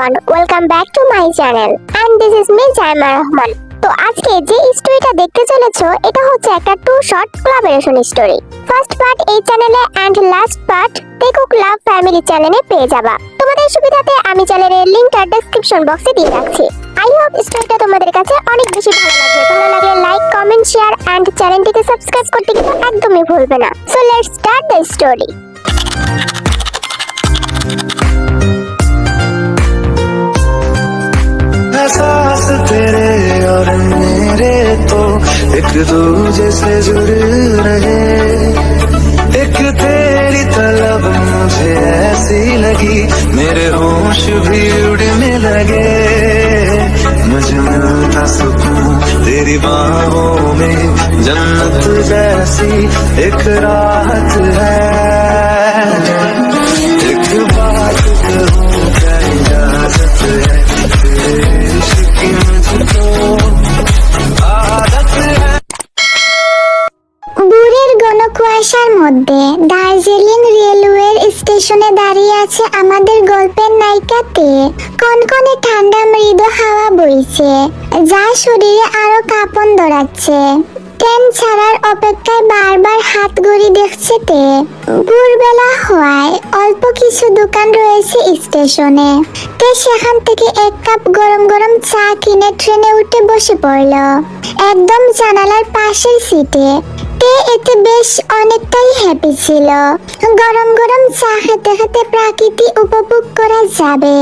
everyone, welcome back to my channel. And this is me Zaima Rahman তো আজকে যে স্টোরিটা দেখতে চলেছো এটা হচ্ছে একটা two short collaboration story first part এই চ্যানেলে এন্ড লাস্ট পার্ট টেকুক লাভ ফ্যামিলি চ্যানেলে পেয়ে যাবা। তোমাদের সুবিধাতে আমি চ্যানেলের লিংকটা ডেসক্রিপশন বক্সে দিয়ে রাখছি। আই হোপ স্টোরিটা তোমাদের কাছে অনেক বেশি ভালো লাগবে। ভালো লাগলে লাইক কমেন্ট শেয়ার এন্ড চ্যানেলটিকে সাবস্ক্রাইব করতে কিন্তু একদমই ভুলবে না। So let's start the story एहसास तेरे और मेरे तो एक दूजे से जुड़ रहे। एक तेरी तलब मुझे ऐसी लगी, मेरे होश भी उड़ने लगे। मुझे मिलता सुकून तेरी बाहों में, जन्नत जैसी एक राहत है। স্টেশনে দাঁড়িয়ে আছে আমাদের গল্পের নায়িকাতে। কনকনে ঠান্ডা মৃদু হাওয়া বইছে, যা শরীরে আরও কাঁপন ধরাচ্ছে ট্রেন ছাড়ার অপেক্ষায় বারবার হাত ঘড়ি দেখছে তে। ভোরবেলা হওয়ায় অল্প কিছু দোকান রয়েছে স্টেশনে। তে সেখান থেকে এক কাপ গরম গরম চা কিনে ট্রেনে উঠে বসে পড়ল। একদম জানালার পাশের সিটে। তে এতে বেশ অনেকটাই হ্যাপি ছিল। গরম গরম চা খেতে খেতে প্রাকৃতি উপভোগ করা যাবে।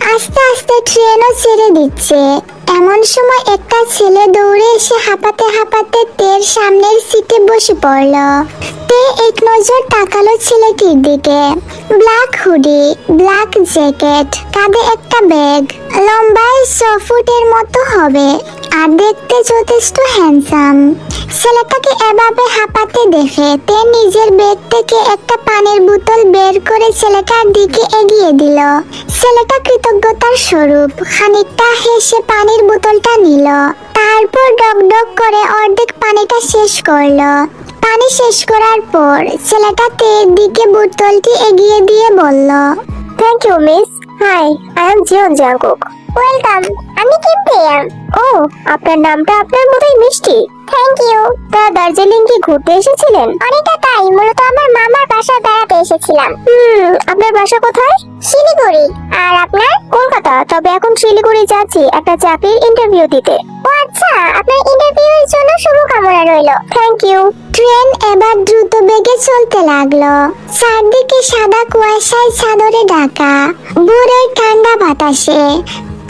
আস্তে আস্তে ট্রেনও ছেড়ে দিচ্ছে। এমন সময় একটা ছেলে দৌড়ে এসে হাঁপাতে হাঁপাতে তের সামনের সিটে বসে পড়ল। তে এক নজর তাকালো ছেলেটির দিকে। ব্ল্যাক হুডি, ব্ল্যাক জ্যাকেট, কাঁধে একটা ব্যাগ। লম্বায় ছ ফুটের মতো হবে। আর দেখতে যথেষ্ট হ্যান্ডসাম ছেলেটাকে এভাবে হাঁপাতে দেখে তে নিজের ব্যাগ থেকে একটা পানির বোতল বের করে ছেলেটার দিকে এগিয়ে দিল। ছেলেটা কৃতজ্ঞতার স্বরূপ, খানিকটা হেসে পানির বোতলটা নিল। তারপর ডক ডক করে অর্ধেক পানিটা শেষ করল। পানি শেষ করার পর ছেলেটা তের দিকে বোতলটি এগিয়ে দিয়ে বলল thank you miss hi I am Jeon Jungkook welcome আমি কিপ্রিয়াম ও, আপনার নামটা আপনার মতোই মিষ্টি। থ্যাংক ইউ তা দার্জিলিং কি ঘুরতে এসেছিলেন? অনেকটা তাই, মূলত আমার মামার বাসায় বেড়াতে এসেছিলাম। হুম, আপনার বাসা কোথায়? শিলিগুড়ি। আর আপনার? কলকাতা। তবে এখন শিলিগুড়ি যাচ্ছি একটা চাকরির ইন্টারভিউ দিতে। ও আচ্ছা আপনার ইন্টারভিউয়ের জন্য শুভকামনা রইল। থ্যাংক ইউ ট্রেন এবার দ্রুত বেগে চলতে লাগল। চারদিকে সাদা কুয়াশায় চাদরে ঢাকা। ভোরের ঠান্ডা বাতাসে।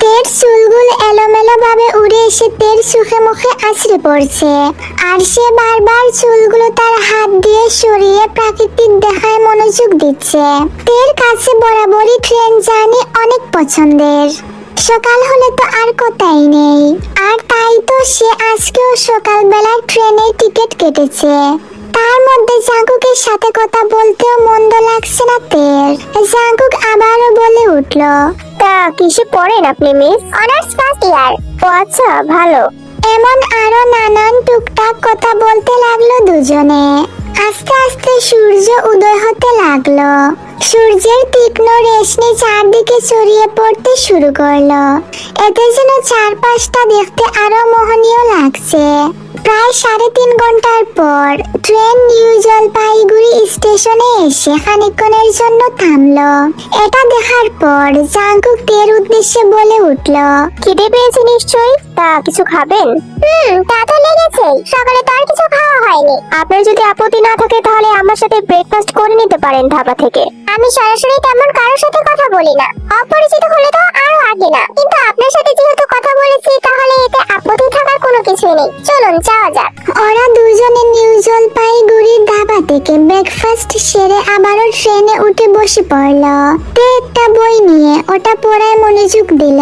তের চুলগুলো এলোমেলো ভাবে উড়ে এসে তেল সুখে মুখে আছড়ে পড়ছে। আর সে বারবার চুলগুলো তার হাত দিয়ে সরিয়ে প্রাকৃতিক দেখায় মনোযোগ দিচ্ছে। তের কাছে বরাবরই ট্রেন জার্নি অনেক পছন্দের। সকাল হলে তো আর কোথায় নেই। আর তাই তো সে আজকেও সকালবেলা ট্রেনের টিকিট কেটেছে। তার মধ্যে জাঙ্কুকের সাথে কথা বলতেও মন্দ লাগছে না তের। জাঙ্কুক আবারও বলে উঠল, তা কিসে পড়েন আপনি মিস? Honours first year. ও আচ্ছা ভালো। এমন আরও নানান টুকটাক কথা বলতে লাগল দুজনে। আস্তে আস্তে সূর্য উদয় হতে লাগল। সূর্যের তীক্ষ্ণ রেশমি চারদিকে ছড়িয়ে পড়তে শুরু করল। এতে যেন চারপাশটা দেখতে আরও মোহনীয় লাগছে। প্রায় সাড়ে তিন ঘণ্টার পর ট্রেন নিউ জলপাইগুড়ি স্টেশনে এসে জন্য এটা দেখার পর জাঙ্কুক তের উদ্দেশ্যে বলে উঠল, খিদে পেয়েছে নিশ্চয়ই? তা কিছু খাবেন? হুম, তা তো লেগেছে সকালে তো আর কিছু খাওয়া হয়নি। আপনার যদি আপত্তি না থাকে তাহলে আমার সাথে ব্রেকফাস্ট করে নিতে পারেন ধাবা থেকে। আমি সরাসরি তেমন কারোর সাথে কথা বলি না। অপরিচিত হলে তো আরও আগে না। কিন্তু আপনার সাথে যেহেতু কথা বলেছি তাহলে নেই চলুন যাওয়া যাক। ওরা দুজনে নিউ জলপাইগুড়ির ধাবা থেকে ব্রেকফাস্ট সেরে আবারও ট্রেনে উঠে বসে পড়ল। তে একটা বই নিয়ে ওটা পড়ায় মনোযোগ দিল।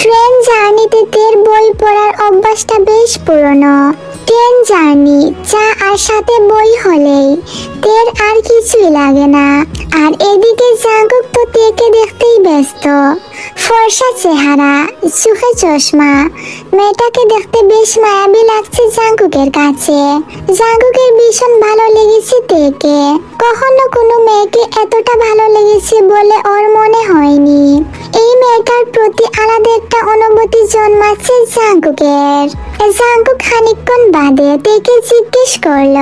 ট্রেন জার্নিতে তের বই পড়ার অভ্যাসটা বেশ পুরনো। ট্রেন জার্নি চা আর সাথে বই হলেই তের আর কিছুই লাগে না। আর এদিকে জাঙ্কুক তো তেকে দেখতেই ব্যস্ত। ফর্সা চেহারা চোখে চশমা। মেয়েটাকে দেখতে বেশ মায়াবী লাগছে জাঙ্কুকের কাছে। জাঙ্কুকের ভীষণ ভালো লেগেছে তেকে। কখনো কোনো মেয়েকে এতটা ভালো লেগেছে বলে ওর মনে হয়নি। মেয়েটার প্রতি আলাদা একটা অনুভূতি জন্মাচ্ছে জাঙ্কুকের। জাঙ্কুক খানিকক্ষণ বাদে তেকে জিজ্ঞেস করল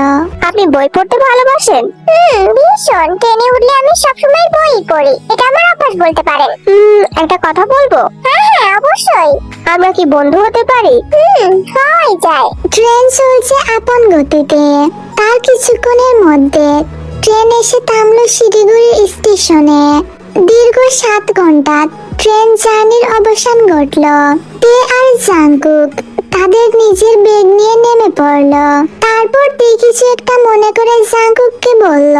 আপনি বই পড়তে ভালোবাসেন? হুম ভীষণ। ট্রেনে উঠলে আমি সবসময় বই পড়ি। এটা আমার অভ্যাস বলতে পারেন। হুম একটা কথা বলব? হ্যাঁ হ্যাঁ অবশ্যই। আমরা কি বন্ধু হতে পারি? হুম হয় যায়। ট্রেন চলছে আপন গতিতে। তার কিছুক্ষণের মধ্যে ট্রেন এসে থামলো শিলিগুড়ি স্টেশনে। দীর্ঘ সাত ঘণ্টা ট্রেন জার্নির অবসান ঘটল। তে আর জাঙ্কুক তাদের নিজের বেগ নিয়ে নেমে পড়ল। তারপর তে কিছু একটা মনে করে জাঙ্কুককে বলল,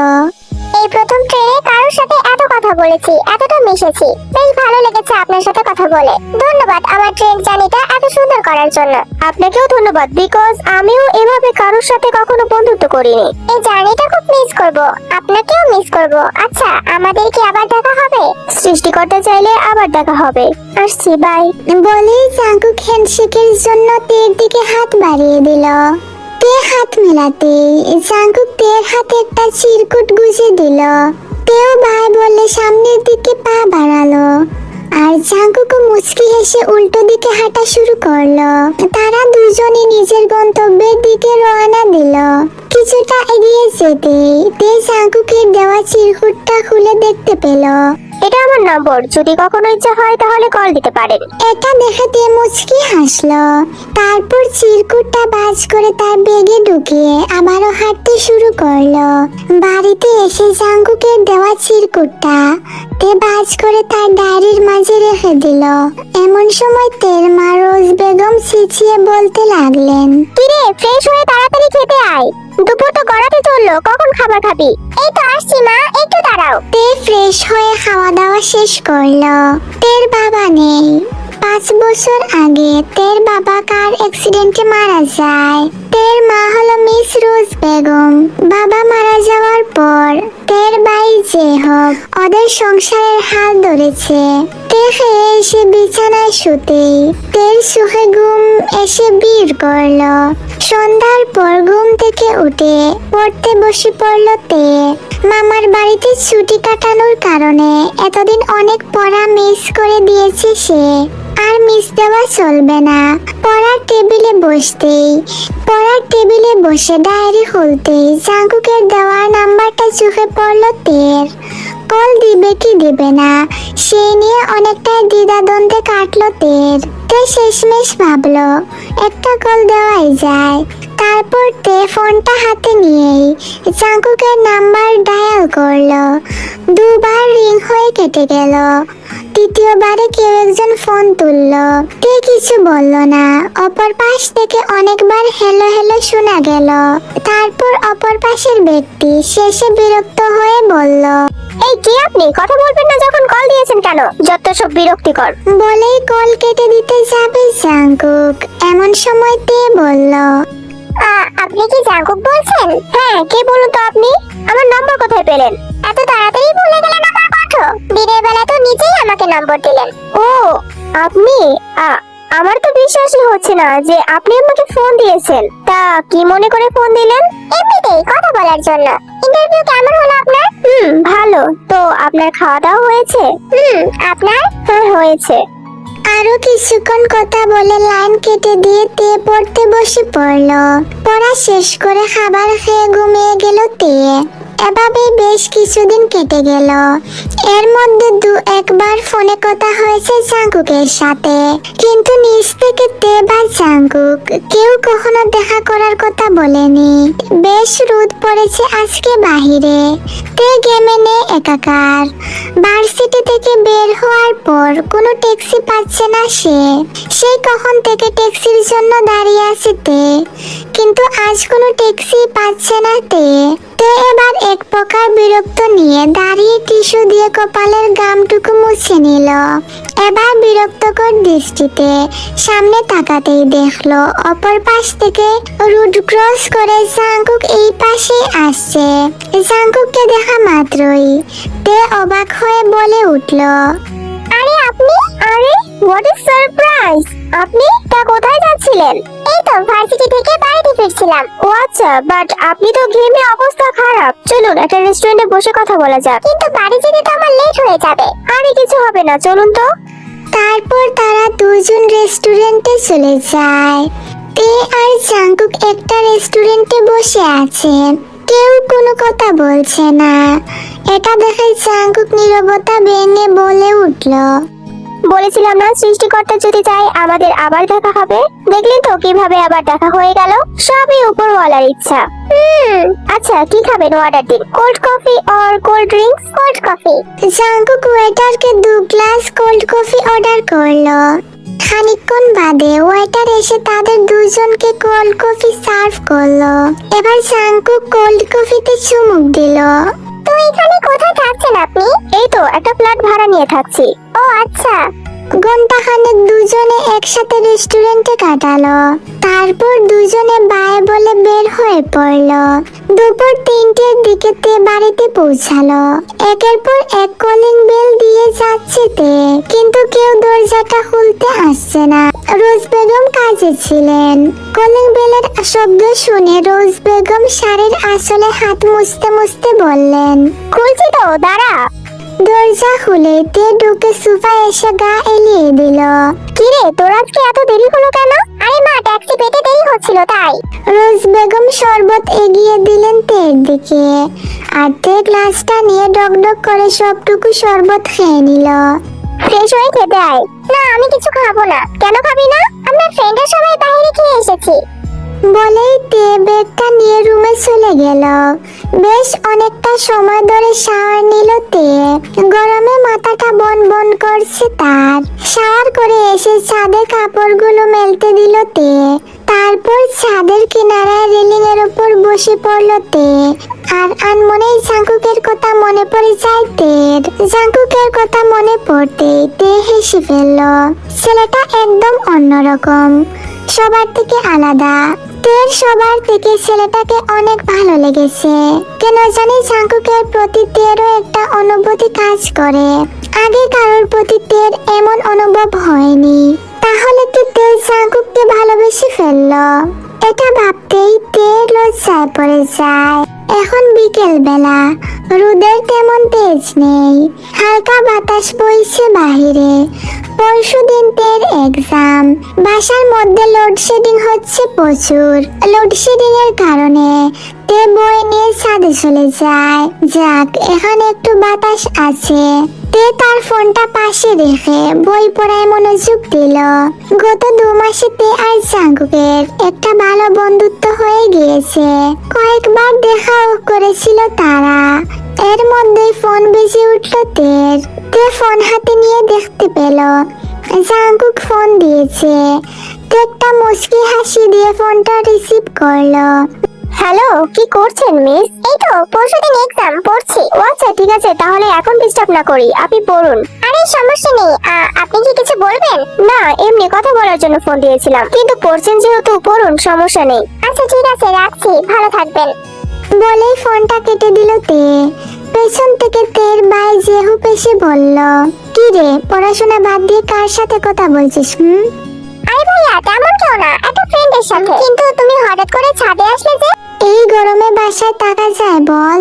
এই প্রথম ট্রেনে কারোর সাথে এত কথা বলেছি, এতটা মিশেছি। বেশ ভালো লেগেছে আপনার সাথে কথা বলে। ধন্যবাদ আমার ট্রেন জার্নিটা এত সুন্দর করার জন্য। আপনাকেও ধন্যবাদ বিকজ আমিও এভাবে কারোর সাথে কখনো বন্ধুত্ব করিনি। এই জার্নিটা খুব মিস করব। আপনাকেও মিস করব। আচ্ছা আমাদের কি আবার দেখা হবে? সৃষ্টিকর্তা চাইলে আবার দেখা হবে। আসছি বাই বলেই জাঙ্কুক হ্যান্ডশেকের জন্য তের দিকে হাত বাড়িয়ে দিল। তে হাত মেলাতে জাঙ্কুক তের হাতে একটা চিরকুট গুজে দিল। তেও ভাই বলে সামনের দিকে পা বাড়ালো। আর জাঙ্কুকও মুচকি হেসে উল্টো দিকে হাঁটা শুরু করল। তারা দুজনই নিজের গন্তব্যের দিকে রওনা দিল। কিছুটা এগিয়ে যেতে তে জাঙ্কুকের দেওয়া চিরকুটটা খুলে দেখতে পেল। এটা আমার নম্বর। যদি কখনো ইচ্ছা হয় তাহলে কল দিতে পারেন। এটা দেখে তে মুচকি হাসলো। তারপর চিরকুটটা বাজ করে তার বেগে ঢুকিয়ে আবারও হাঁটতে শুরু করল। বাড়িতে এসে জাঙ্কুকের দেওয়া চিরকুটটা তে বাজ করে তার ডায়েরির মাঝে রেখে দিল। এমন সময় তের মা রোজ বেগম চেঁচিয়ে বলতে লাগলেন কিরে ফ্রেশ হয়ে তাড়াতাড়ি খেতে আয়। দুপুর তো গড়াতে চলল, কখন খাবার খাবি? এই তো আসছি, মা, একটু দাঁড়াও। তে ফ্রেশ হয়ে খাওয়া দাওয়া শেষ করল। তের বাবা নেই। পাঁচ বছর আগে তের বাবা কার অ্যাক্সিডেন্টে মারা যায়? তের মা হলো মিস রোজ বেগম। বাবা মারা যাওয়ার পর তের যে হোক, ওদের সংসারের হাল ধরেছে। খেয়ে এসে বিছানায় শুতেই তের সুখে ঘুম এসে বীর করল। সন্ধ্যার পর ঘুম থেকে উঠে পড়তে বসে পড়ল তে। মামার বাড়িতে ছুটি কাটানোর কারণে এতদিন অনেক পড়া মিস করে দিয়েছে সে। আর মিস দেওয়া চলবে না। পড়ার টেবিলে বসতেই, পড়ার টেবিলে বসে ডায়েরি খুলতেই জাঙ্কুকের দেওয়া নাম্বারটা চোখে পড়ল তের। কল দিবে কি দিবে না, সে নিয়ে অনেকটাই দ্বিধাদ্বন্দ্বে কাটলো তের। তে শেষমেশ ভাবলো, একটা কল দেওয়াই যায়। তারপর তে ফোনটা হাতে নিয়েই জাঙ্কুকের নাম্বার ডায়াল করল। দুবার রিং হয়ে কেটে গেল। তৃতীয়বারে কেউ একজন ফোন তুললো। তে কিছু বলল না। অপর পাশ থেকে অনেকবার হেলো হেলো শোনা গেল। তারপর অপর পাশের ব্যক্তি শেষে বিরক্ত হয়ে বলল, এই কি আপনি? কথা বলবেন না যখন কল দিয়েছেন কেন? যত সব বিরক্তিকর। বলেই কল কেটে দিতে যাবে জাঙ্কুক। এমন সময় তে বলল আপনি কি জাঙ্কুক বলছেন? হ্যাঁ কে বলুন তো আপনি? আমার নম্বর কোথায় পেলেন? এত তাড়াতাড়ি ভুলে গেলেন আমার কথা দিনের বেলা তো নিজেই আমাকে নম্বর দিলেন। ও, আপনি? আমার তো বিশ্বাসই হচ্ছে না যে আপনি আমাকে ফোন দিয়েছেন। তা কি মনে করে ফোন দিলেন? এমনিতেই কথা বলার জন্য। ইন্টারভিউ কেমন হলো আপনার? হুম, ভালো। তো আপনার খাওয়া দাওয়া হয়েছে? হুম, আপনার? হ্যাঁ হয়েছে। আরও কিছুক্ষণ কথা বলে লাইন কেটে দিয়ে তে পড়তে বসে পড়ল। পড়া শেষ করে খাবার খেয়ে ঘুমিয়ে গেল তে। এভাবে বেশ কিছুদিন কেটে গেল। এর মধ্যে দু একবার ফোনে কথা হয়েছে জাঙ্কুকের সাথে। কিন্তু নিজ থেকে তে বা কেউ কখনো দেখা করার কথা বলেনি। বেশ রোদ পড়েছে আজকে বাহিরে। তে গেমে নেই একাকার। ভার্সিটি থেকে বের হওয়ার পর কোনো ট্যাক্সি পাচ্ছে না সে। সেই কখন থেকে ট্যাক্সির জন্য দাঁড়িয়ে আছে তে? কিন্তু আজ কোনো ট্যাক্সি পাচ্ছে না তে। তে এবার এক প্রকার বিরক্ত নিয়ে দাঁড়িয়ে টিস্যু দিয়ে কপালের গামটুকু মুছে নিল। এবার বিরক্তকর দৃষ্টিতে সামনে তাকাতেই দেখল, অপর পাশ থেকে রুট ক্রস করে জাঙ্কুক এই পাশে আসছে। জাঙ্কুককে দেখা মাত্রই। তে অবাক হয়ে বলে উঠল আরে আপনি? আরে হোয়াট ইজ সারপ্রাইজ আপনি তা কোথায় যাচ্ছিলেন? এই তো ভার্সিটি থেকে বাড়িতে ফিরছিলাম। ও আচ্ছা বাট আপনি তো ঘেমে অবস্থা খারাপ। চলুন, একটা রেস্টুরেন্টে বসে কথা বলা যাক। কিন্তু বাড়ি যেতে তো আমার লেট হয়ে যাবে। আরে, কিছু হবে না, চলুন তো। তারপর তারা দুজন রেস্টুরেন্টে চলে যায়। তে আর জাঙ্কুক একটা রেস্টুরেন্টে বসে আছে। কেউ কোনো কথা বলছে না। এটা দেখে জাঙ্কুক নীরবতা ভেঙে বলে উঠল। বলেছিলাম না সৃষ্টিকর্তা যদি চাই আমাদের আবার দেখা হবে। দেখলি তো কীভাবে আবার দেখা হয়ে গেল? সবই উপর উপরওয়ালার ইচ্ছা। হুম আচ্ছা কি খাবেন অর্ডার দিন? Cold coffee or cold drinks cold coffee Jungkook ওয়েটারকে দু গ্লাস কোল্ড কফি অর্ডার করল। খানিকক্ষণ বাদে ওয়েটার এসে তাদের দুজনকে কোল্ড কফি সার্ভ করল। এবার জাঙ্কুক কোল্ড কফিতে চুমুক দিল। তো এখানে কোথায় থাকছেন আপনি? এই তো, একটা ফ্ল্যাট ভাড়া নিয়ে থাকছি। ও আচ্ছা। দুজনে একসাথে রেস্টুরেন্টে কাটালো। তারপর দুজনে বলে বের হয়ে পড়ল। দুপুর তিনটের দিকে তে বাড়িতে পৌঁছালো। একের পর এক কলিং বেল দিয়ে যাচ্ছে তে, কিন্তু কেউ দরজাটা খুলতে আসছে না। রোজ বেগম কাজে ছিলেন। কলিং বেলের শব্দ শুনে রোজ বেগম শাড়ির আসলে হাত মুছতে মুছতে বললেন খুলছি তো দাঁড়া। দরজা খুলে তে ঢুকে সোফা এসে গা এলিয়ে দিল। কিরে তোর আজকে এত দেরি হলো কেন? আরে মা ট্যাক্সি পেতে দেরি হচ্ছিল তাই। রোজ বেগম শরবত এগিয়ে দিলেন তের দিকে। আর তে গ্লাসটা নিয়ে ডকডক করে সবটুকু শরবত খেয়ে নিল। ফ্রেশ হয়ে খেতে আয়। না আমি কিছু খাব না। কেন খাবি না? আমরা ফ্রেন্ডের সবাই বাইরে খেয়ে এসেছি। বলেই তে ব্যাগটা নিয়ে রুমে চলে গেল। বেশ অনেকটা সময় ধরে শাওয়ার নিল তে। গরমে মাথাটা বন বন করছে তার। শাওয়ার করে এসে ছাদের কাপড়গুলো মেলতে দিল তে। তারপর ছাদের কিনারায় রেলিং এর উপর বসে পড়ল তে। আর আনমনেই জাঙ্কুকের কথা মনে পড়ে যায় তের। জাঙ্কুকের কথা মনে পড়তেই তে হেসে ফেলল। ছেলেটা একদম অন্যরকম। সবার থেকে আলাদা। তের সবার থেকে ছেলেটাকে অনেক ভালো লেগেছে। কেন জানি জাঙ্কুকের প্রতি তেরও একটা অনুভূতি কাজ করে। আগে কারোর প্রতি তের এমন অনুভব হয়নি। তাহলে কি তের জাঙ্কুককে ভালোবেসে ফেলল? এটা ভাবতেই তের লজ্জায় পড়ে যায়। এখন বিকেল বেলা রোদের তেমন তেজ নেই। হালকা বাতাস বইছে বাহিরে। পরশু দিন তের এক্সাম বাসার মধ্যে লোডশেডিং হচ্ছে প্রচুর। লোডশেডিং এর কারণে তে বই নিয়ে ছাদে চলে যায়। যাক, এখন একটু বাতাস আছে। তে তার ফোনটা পাশে রেখে বই পড়ায় মনোযোগ দিল। গত দু মাসে তে আর জাঙ্কুকের একটা ভালো বন্ধুত্ব হয়ে গিয়েছে। কয়েকবার দেখাও করেছিল তারা। এর মধ্যেই ফোন বেজে উঠল তের। তে ফোন হাতে নিয়ে দেখতে পেল। জাঙ্কুক ফোন দিয়েছে। তে একটা মুচকি হাসি দিয়ে ফোনটা রিসিভ করল। হ্যালো কি করছেন মিস? এই তো পরশুদিন এক্সাম পড়ছি। ও আচ্ছা ঠিক আছে তাহলে এখন ডিস্টার্ব না করি আপনি পড়ুন। আরে সমস্যা নেই। আপনি কি কিছু বলবেন? না এমনি কথা বলার জন্য ফোন দিয়েছিলাম। কিন্তু পড়ছেন যেহেতু পড়ুন সমস্যা নেই। আচ্ছা ঠিক আছে রাখছি। ভালো থাকবেন। বলেই ফোনটা কেটে দিল তে। পেছন থেকে তের ভাই জেহু পেশে বলল, কি রে, পড়াশোনা বাদ দিয়ে কার সাথে কথা বলছিস, হুম? আরে ভাইয়া, তেমন কেউ না, একটা ফ্রেন্ডের সাথে। কিন্তু তুমি হঠাৎ করে ছাদে আসলে যে বাসায় থাকা যায়, বল।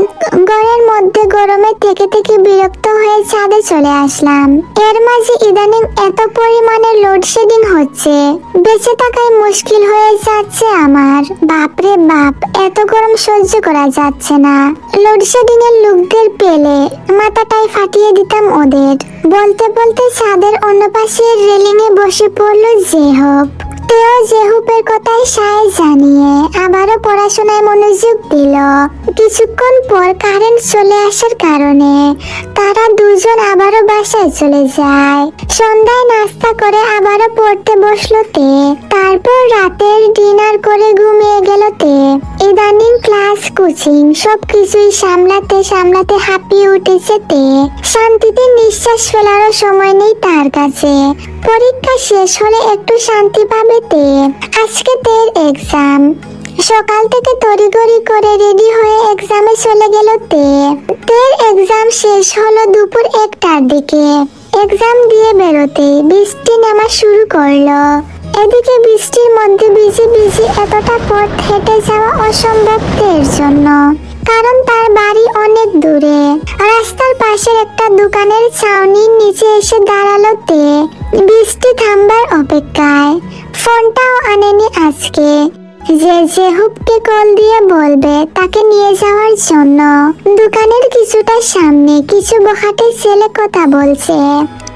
ঘরের মধ্যে গরমে থেকে থেকে বিরক্ত হয়ে ছাদে চলে আসলাম। এর মাঝে ইদানিং এত পরিমাণে লোডশেডিং হচ্ছে। বেঁচে থাকাই মুশকিল হয়ে যাচ্ছে আমার। বাপরে বাপ, এত গরম সহ্য করা যাচ্ছে না। লোডশেডিং এর লোকদের পেলে মাথাটাই ফাটিয়ে দিতাম ওদের। বলতে বলতে ছাদের অন্য পাশে রেলিং এ বসে পড়ল জেহব তেও জেহুপের কথাই সায় জানিয়ে আবারও পড়াশোনায় মনোযোগ দিল। কিছুক্ষণ পর কারেন্ট চলে আসার কারণে তারা দুজন আবারও বাসায় চলে যায়। সন্ধ্যায় নাস্তা করে আবারও পড়তে বসল তে। তারপর রাতের ডিনার করে ঘুমিয়ে গেল তে। ইদানিং ক্লাস, কোচিং সবকিছুই সামলাতে সামলাতে হাঁপিয়ে উঠেছে তে। শান্তিতে নিঃশ্বাস ফেলারও সময় নেই তার কাছে। পরীক্ষা শেষ হলে একটু শান্তি পাবে তে আজকে তের এক্সাম সকাল থেকে তড়িঘড়ি করে রেডি হয়ে এক্সামে চলে গেল তে তের এক্সাম শেষ হলো দুপুর একটার দিকে। এক্সাম দিয়ে বেরোতে বৃষ্টি নামা শুরু করল। এদিকে বৃষ্টির মধ্যে ভিজে ভিজে এতটা পথ হেঁটে যাওয়া অসম্ভব তের জন্য। কারণ তার বাড়ি অনেক দূরে। রাস্তার পাশের একটা দোকানের ছাউনির নিচে এসে দাঁড়াল তে। বৃষ্টি থামবার অপেক্ষায় ফোনটাও আনেনি আজকে। যে যে জেহুবকে কল দিয়ে বলবে তাকে নিয়ে যাওয়ার জন্য। দোকানের কিছুটা সামনে কিছু বখাটে ছেলে কথা বলছে।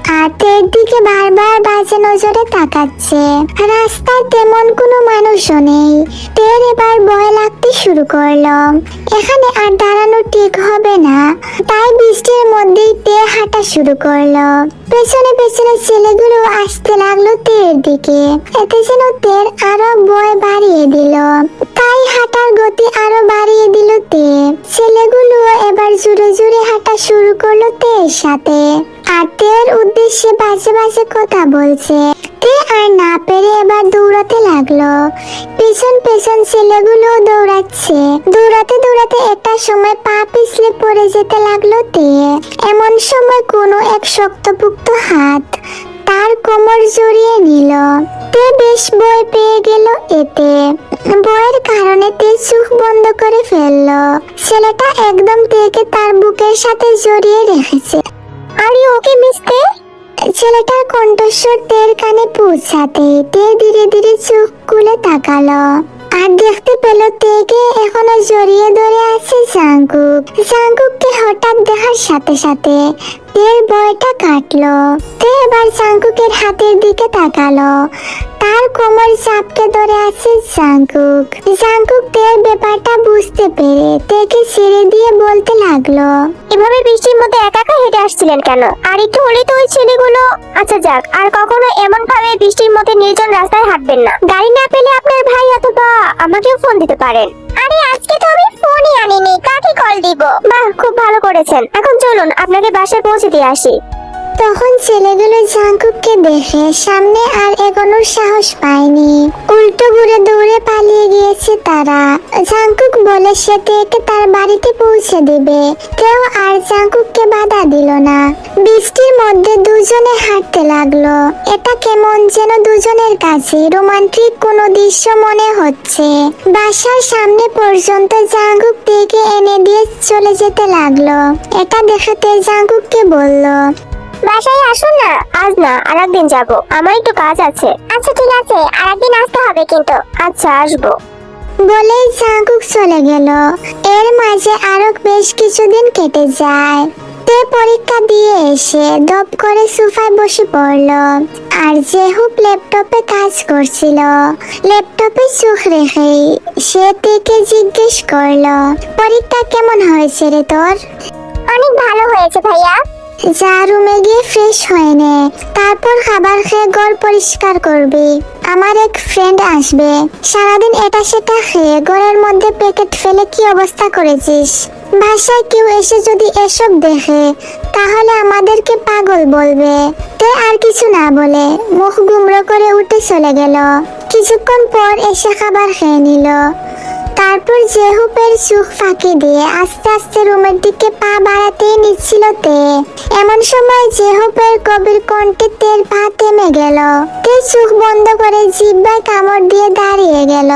আর দিকে বারবার বাজে নজরে তাকাচ্ছে। রাস্তায় তেমন কোনো মানুষও নেই। তের এবার ভয় লাগতে শুরু করল। এখানে আর দাঁড়ানো ঠিক হবে না। তাই বৃষ্টির মধ্যেই তে হাঁটা শুরু করল। পেছনে পেছনে ছেলেগুলো আসতে লাগল তের দিকে। এতে যেন তের আরও ভয় বাড়িয়ে দিল। তাই হাঁটার গতি আরও বাড়িয়ে দিল তে। ছেলেগুলো এবার জুড়ে জুড়ে হাঁটা শুরু করল তের সাথে। আর তের কথা বলছে। আর না পেরে এবার দৌড়াতে লাগল। পেছন পেছন ছেলেগুলো দৌড়াচ্ছে। দৌড়াতে দৌড়াতে একটা সময় পা পিছলে পড়ে যেতে লাগল তে। এমন সময় কোনো এক শক্তপুক্ত হাত তার কোমর জড়িয়ে নিল। তে বেশ বই পেয়ে গেল এতে। বইয়ের কারণে তে চোখ বন্ধ করে ফেলল। ছেলেটা একদম তেকে তার বুকের সাথে জড়িয়ে রেখেছে। আর ওকে মিস্তে ছেলেটার কণ্ঠস্বর তের কানে পৌঁছাতে তে ধীরে ধীরে চোখ খুলে তাকালো। আর দেখতে পেল তেকে এখনও জড়িয়ে ধরে আছে জাঙ্কুক। জাঙ্কুককে হঠাৎ দেখার সাথে সাথে তের বয়টা কাটলো। তে এবার জাঙ্কুকের হাতের দিকে তাকালো। তার কোমর চাপকে ধরে আছে জাঙ্কুক। জাঙ্কুক তের ব্যাপারটা বুঝতে পেরে তেকে ছেড়ে দিয়ে বলতে লাগল, এভাবে বৃষ্টির মধ্যে একা একা হেঁটে আসছিলেন কেন? আর একটু হলে তো ওই ছেলেগুলো আচ্ছা যাক, আর কখনো এমন ভাবে বৃষ্টির মধ্যে নির্জন রাস্তায় হাঁটবেন না। গাড়ি না পেলে আপনার ভাই অথবা আমাকেও ফোন দিতে পারেন। আরে, আজকে তো আমি ফোনই আনিনি, কাকে কল দিব? বাহ, খুব ভালো করেছেন। এখন চলুন, আপনাকে বাসায় পৌঁছে দিয়ে আসি। তখন ছেলেগুলো জাঙ্কুককে দেখে সামনে আর এগোনোর সাহস পায়নি। উল্টো ঘুরে দৌড়ে পালিয়ে গিয়েছে তারা। জাঙ্কুক বলে সে তেকে তার বাড়িতে পৌঁছে দিবে। কেউ আর জাঙ্কুককে বাধা দিল না। বৃষ্টির মধ্যে দুজনে হাঁটতে লাগল। এটা কেমন যেন দুজনের কাছে রোমান্টিক কোনো দৃশ্য মনে হচ্ছে। বাসার সামনে পর্যন্ত জাঙ্কুক তেকে এনে দিয়ে চলে যেতে লাগল। এটা দেখে জাঙ্কুককে বলল বাসায় আসুন না। আজ না আরেকদিন যাব। আমার একটু কাজ আছে। আচ্ছা ঠিক আছে। আরেকদিন আসতে হবে কিন্তু। আচ্ছা আসব। বলেই জাঙ্কুক চলে গেল। এর মাঝে আরও বেশ কিছুদিন কেটে যায়। তে পরীক্ষা দিয়ে এসে দপ করে সোফায় বসে পড়ল। আর জেহুব ল্যাপটপে কাজ করছিল। ল্যাপটপে চোখ রেখেই সে তেকে জিজ্ঞেস করল পরীক্ষা কেমন হয়েছে রে তোর? অনেক ভালো হয়েছে ভাইয়া। যা রুমে গিয়ে ফ্রেশ হয়ে নে। তারপর খাবার খেয়ে ঘর পরিষ্কার করবি। আমার এক ফ্রেন্ড আসবে। সারাদিন এটা সেটা খেয়ে ঘরের মধ্যে প্যাকেট ফেলে কি অবস্থা করেছিস? বাসায় কেউ এসে যদি এসব দেখে, তাহলে আমাদেরকে পাগল বলবে। তে আর কিছু না বলে, মুখ গুমড়ো করে উঠে চলে গেল। কিছুক্ষণ পর এসে খাবার খেয়ে নিল। তারপর জেহুপের চোখ ফাঁকি দিয়ে আস্তে আস্তে রুমের দিকে পা বাড়াতেই নিচ্ছিল তে। এমন সময় জেহুপের কবির কণ্ঠে তের পা থেমে গেল। তে চোখ বন্ধ করে জিব্বায় কামড় দিয়ে দাঁড়িয়ে গেল।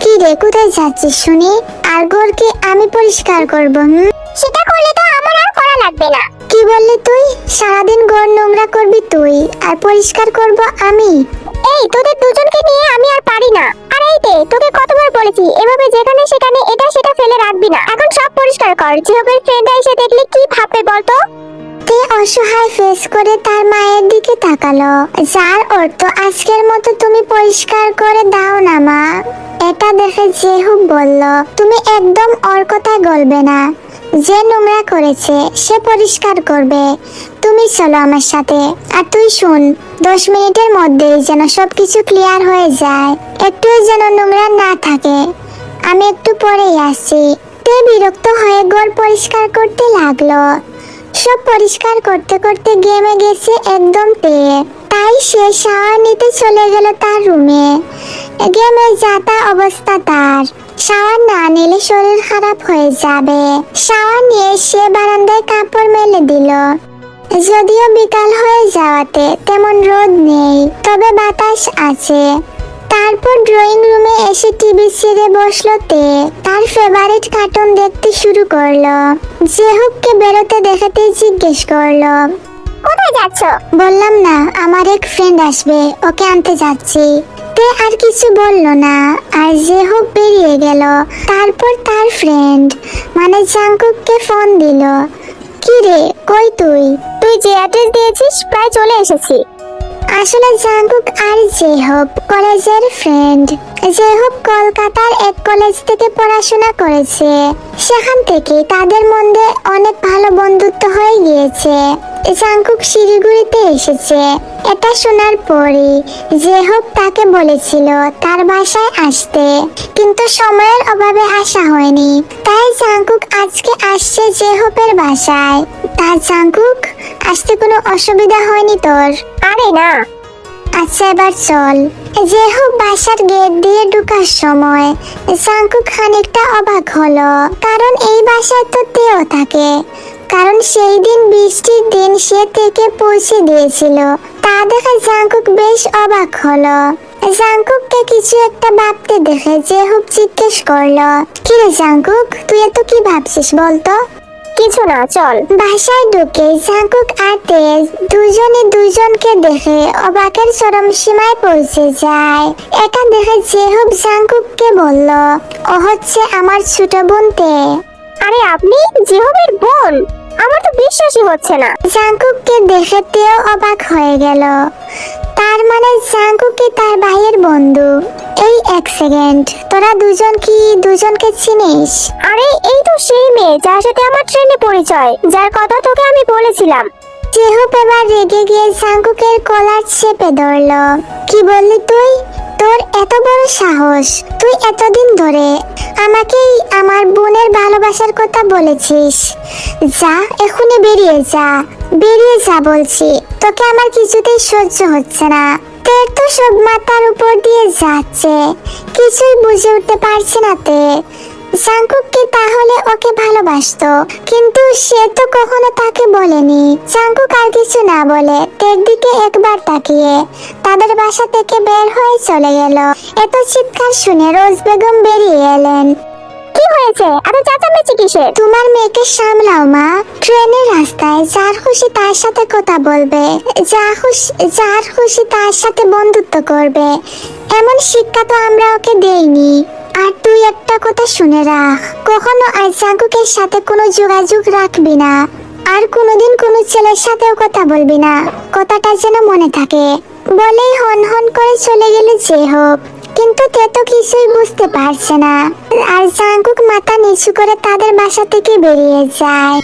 কি রে কোথায় যাচ্ছিস শুনি? আর গোরকে আমি পরিষ্কার করব হুম? সেটা করলে তো আমার আর করা লাগবে না। কি বললি তুই? সারাদিন ঘর নোংরা করবি তুই আর পরিষ্কার করব আমি? এই তোদের কর ফ্রেন্ড এসে দেখলে কি ভাববে বলতো? তে অসহায় ফেস করে তার মায়ের দিকে তাকালো। যার অর্থ আজকের মতো তুমি পরিষ্কার করে দাও না, মা। এটা দেখে জেহুব বলল, তুমি একদম ওর কথায় গলবে না। যে নোংরা করেছে, সে পরিষ্কার করবে। তুমি চলো আমার সাথে। আর তুই শুন, দশ মিনিটের মধ্যেই যেন সবকিছু ক্লিয়ার হয়ে যায়। একটু যেন নোংরা না থাকে। আমি একটু পরেই আসছি। তে বিরক্ত হয়ে ঘর পরিষ্কার করতে লাগল। সব পরিষ্কার করতে করতে গেমে গেছে একদম তে তাই সে শাওয়ার নিতে চলে গেল তার রুমে গেমে যাতা অবস্থা তার। শাওয়ার না নিলে শরীর খারাপ হয়ে যাবে। শাওয়ার নিয়ে সে বারান্দায় কাপড় মেলে দিল। যদিও বিকাল হয়ে যাওয়াতে তেমন রোদ নেই, তবে বাতাস আছে। তারপর ড্রয়িং রুমে এসে টিভি ছেড়ে বসল তে। তার ফেভারিট কার্টুন দেখতে শুরু করল। যে জেহুককে বেরোতে দেখাতেই জিজ্ঞেস করল, কোথায় যাচ্ছ? বললাম, না, আমার এক ফ্রেন্ড আসবে, ওকে আনতে যাচ্ছি। তে আর কিছু বলল না, আর যে হোক বেরিয়ে গেল। তারপর তার ফ্রেন্ড মানে জাঙ্কুককে ফোন দিল কি রে কই তুই? তুই যে অ্যাড্রেস দিয়েছিস, প্রায় চলে এসেছি। আসলে জাঙ্কুক আর জেহব কলেজের ফ্রেন্ড জেহব কলকাতার এক কলেজ থেকে পড়াশোনা করেছে, সেখান থেকে তাদের মধ্যে অনেক ভালো বন্ধুত্ব হয়ে গিয়েছে। জাঙ্কুক শিলিগুড়িতে এসেছে। এটা শোনার পরই জেহব তাকে বলেছিল তার বাসায় আসতে। কিন্তু সময়ের অভাবে আসা হয়নি। তাই জাঙ্কুক আজকে আসছে জেহবের বাসায়। তা জাঙ্কুক আসতে কোনো অসুবিধা হয়নি তোর? আরে না। আচ্ছা এবার চল। যে হোক বাসার গেট দিয়ে ঢুকার সময় জাঙ্কু খানিকটা অবাক হলো, কারণ এই বাসায় তো তেও থাকে। কারণ সেই দিন বৃষ্টির দিন সে থেকে পৌঁছে দিয়েছিল তা দেখে জাঙ্কুক বেশ অবাক হলো। জাঙ্কুককে কিছু একটা ভাবতে দেখে যে হোক জিজ্ঞেস করল, কিরে জাঙ্কুক, তুই এত কি ভাবছিস বলতো? কিছু না, চল। বাসায় ঢুকে জাঙ্কুক আর তেজ দুজনে দুজনকে দেখে অবাকের চরম সীমায় পৌঁছে যায়। এটা দেখে জেহব জাঙ্কুককে বলল, ও হচ্ছে আমার ছোট বোন তে। আরে আপনি? জিহবের বোন? আমার তো বিশ্বাসই হচ্ছে না। জাঙ্কুককে দেখে তেও অবাক হয়ে গেল। তার মানে জাঙ্কুকি তার ভাইয়ের বন্ধু। সেকেন্ড তোরা দুজন কি দুজনকে চিনিস? আরে, এই তো সেই মেয়ে যার সাথে আমার ট্রেনে পরিচয়, যার কথা তোকে আমি বলেছিলাম। চেহুপ এবার রেগে গিয়ে জাঙ্কুকের কলার চেপে ধরলো। কি বললি তুই? তোর এত বড় সাহস। তুই এতদিন ধরে আমাকেই আমার বোনের ভালোবাসার কথা বলেছিস। যা, এখনই বেরিয়ে যা। বেরিয়ে যা বলছি। তোকে আমার কিছুতেই সহ্য হচ্ছে না। তের তো সব মাথার উপর দিয়ে যাচ্ছে। কিছুই বুঝে উঠতে পারছে না তে। জাঙ্কুক তাহলে ওকে ভালোবাসতো, কিন্তু সে তো কখনো তাকে বলেনি। জাঙ্কুক আর কিছু না বলে তের দিকে একবার তাকিয়ে তাদের বাসা থেকে বের হয়ে চলে গেল এত চিৎকার শুনে রোজ বেগম বেরিয়ে এলেন। কি হয়েছে? এত চেঁচামেচি কিসের? তোমার মেয়েকে সামলাও, মা। ট্রেনের রাস্তায় যার খুশি তার সাথে কথা বলবে। যা খুশি যার খুশি তার সাথে বন্ধুত্ব করবে। এমন শিক্ষা তো আমরা ওকে দেইনি। আর তুই একটা কথা শুনে রাখ। কখনো আর জাঙ্কুকের সাথে কোনো যোগাযোগ রাখবি না। আর কোনোদিন কোনো ছেলের সাথেও কথা বলবি না। কথাটা যেন মনে থাকে। বলেই হন হন করে চলে গেল যে হোক। কিন্তু তে তো কিছুই বুঝতে পারছে না। আর জাঙ্কুক মাথা নিচু করে তাদের বাসা থেকে বেরিয়ে যায়।